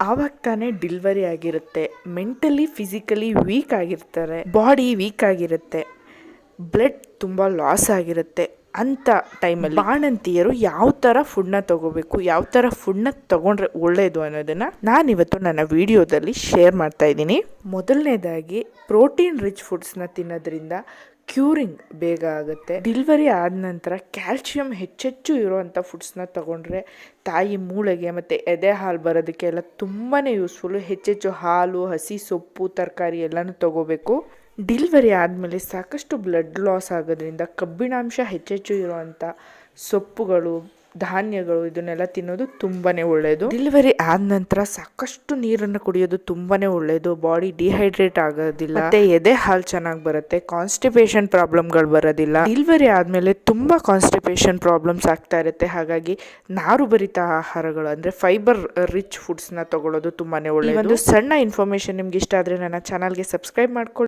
ಆವಾಗ ತಾನೇ ಡಿಲ್ವರಿ ಆಗಿರುತ್ತೆ. ಮೆಂಟಲಿ ಫಿಸಿಕಲಿ ವೀಕ್ ಆಗಿರ್ತಾರೆ. ಬಾಡಿ ವೀಕ್ ಆಗಿರುತ್ತೆ. ಬ್ಲಡ್ ತುಂಬ ಲಾಸ್ ಆಗಿರುತ್ತೆ. ಅಂಥ ಟೈಮಲ್ಲಿ ಬಾಣಂತಿಯರು ಯಾವ ಥರ ಫುಡ್ನ ತಗೋಬೇಕು, ಯಾವ ಥರ ಫುಡ್ನ ತಗೊಂಡ್ರೆ ಒಳ್ಳೆಯದು ಅನ್ನೋದನ್ನು ನಾನಿವತ್ತು ನನ್ನ ವಿಡಿಯೋದಲ್ಲಿ ಶೇರ್ ಮಾಡ್ತಾ ಇದ್ದೀನಿ. ಮೊದಲನೇದಾಗಿ ಪ್ರೋಟೀನ್ ರಿಚ್ ಫುಡ್ಸ್ನ ತಿನ್ನೋದ್ರಿಂದ ಕ್ಯೂರಿಂಗ್ ಬೇಗ ಆಗುತ್ತೆ. ಡಿಲ್ವರಿ ಆದ ನಂತರ ಕ್ಯಾಲ್ಶಿಯಂ ಹೆಚ್ಚೆಚ್ಚು ಇರುವಂಥ ಫುಡ್ಸ್ನ ತಗೊಂಡ್ರೆ ತಾಯಿ ಮೂಳೆಗೆ ಮತ್ತು ಎದೆ ಹಾಲು ಬರೋದಕ್ಕೆಲ್ಲ ತುಂಬಾ ಯೂಸ್ಫುಲ್ಲು. ಹೆಚ್ಚೆಚ್ಚು ಹಾಲು, ಹಸಿ ಸೊಪ್ಪು, ತರಕಾರಿ ಎಲ್ಲನೂ ತಗೋಬೇಕು. ಡಿಲ್ವರಿ ಆದಮೇಲೆ ಸಾಕಷ್ಟು ಬ್ಲಡ್ ಲಾಸ್ ಆಗೋದ್ರಿಂದ ಕಬ್ಬಿಣಾಂಶ ಹೆಚ್ಚೆಚ್ಚು ಇರುವಂಥ ಸೊಪ್ಪುಗಳು, ಧಾನ್ಯಗಳು ಇದನ್ನೆಲ್ಲ ತಿನ್ನೋದು ತುಂಬಾ ಒಳ್ಳೆಯದು ಡಿಲಿವರಿ ಆದ ನಂತರ ಸಾಕಷ್ಟು ನೀರನ್ನು ಕುಡಿಯೋದು ತುಂಬಾ ಒಳ್ಳೆಯದು ಬಾಡಿ ಡಿಹೈಡ್ರೇಟ್ ಆಗೋದಿಲ್ಲ. ಮತ್ತೆ ಎದೆ ಹಾಲು ಚೆನ್ನಾಗಿ ಬರುತ್ತೆ. ಕಾನ್ಸ್ಟಿಪೇಷನ್ ಪ್ರಾಬ್ಲಮ್ಗಳು ಬರೋದಿಲ್ಲ. ಡಿಲಿವರಿ ಆದಮೇಲೆ ತುಂಬ ಕಾನ್ಸ್ಟಿಪೇಷನ್ ಪ್ರಾಬ್ಲಮ್ಸ್ ಆಗ್ತಾ ಇರುತ್ತೆ. ಹಾಗಾಗಿ ನಾರು ಭರಿತ ಆಹಾರಗಳು ಅಂದರೆ ಫೈಬರ್ ರಿಚ್ ಫುಡ್ಸ್ನ ತಗೊಳ್ಳೋದು ತುಂಬಾ ಒಳ್ಳೆಯದು ಒಂದು ಸಣ್ಣ ಇನ್ಫಾರ್ಮೇಷನ್ ನಿಮ್ಗೆ ಇಷ್ಟ ಆದರೆ ನನ್ನ ಚಾನಲ್ಗೆ ಸಬ್ಸ್ಕ್ರೈಬ್ ಮಾಡ್ಕೊಳ್ಳಿ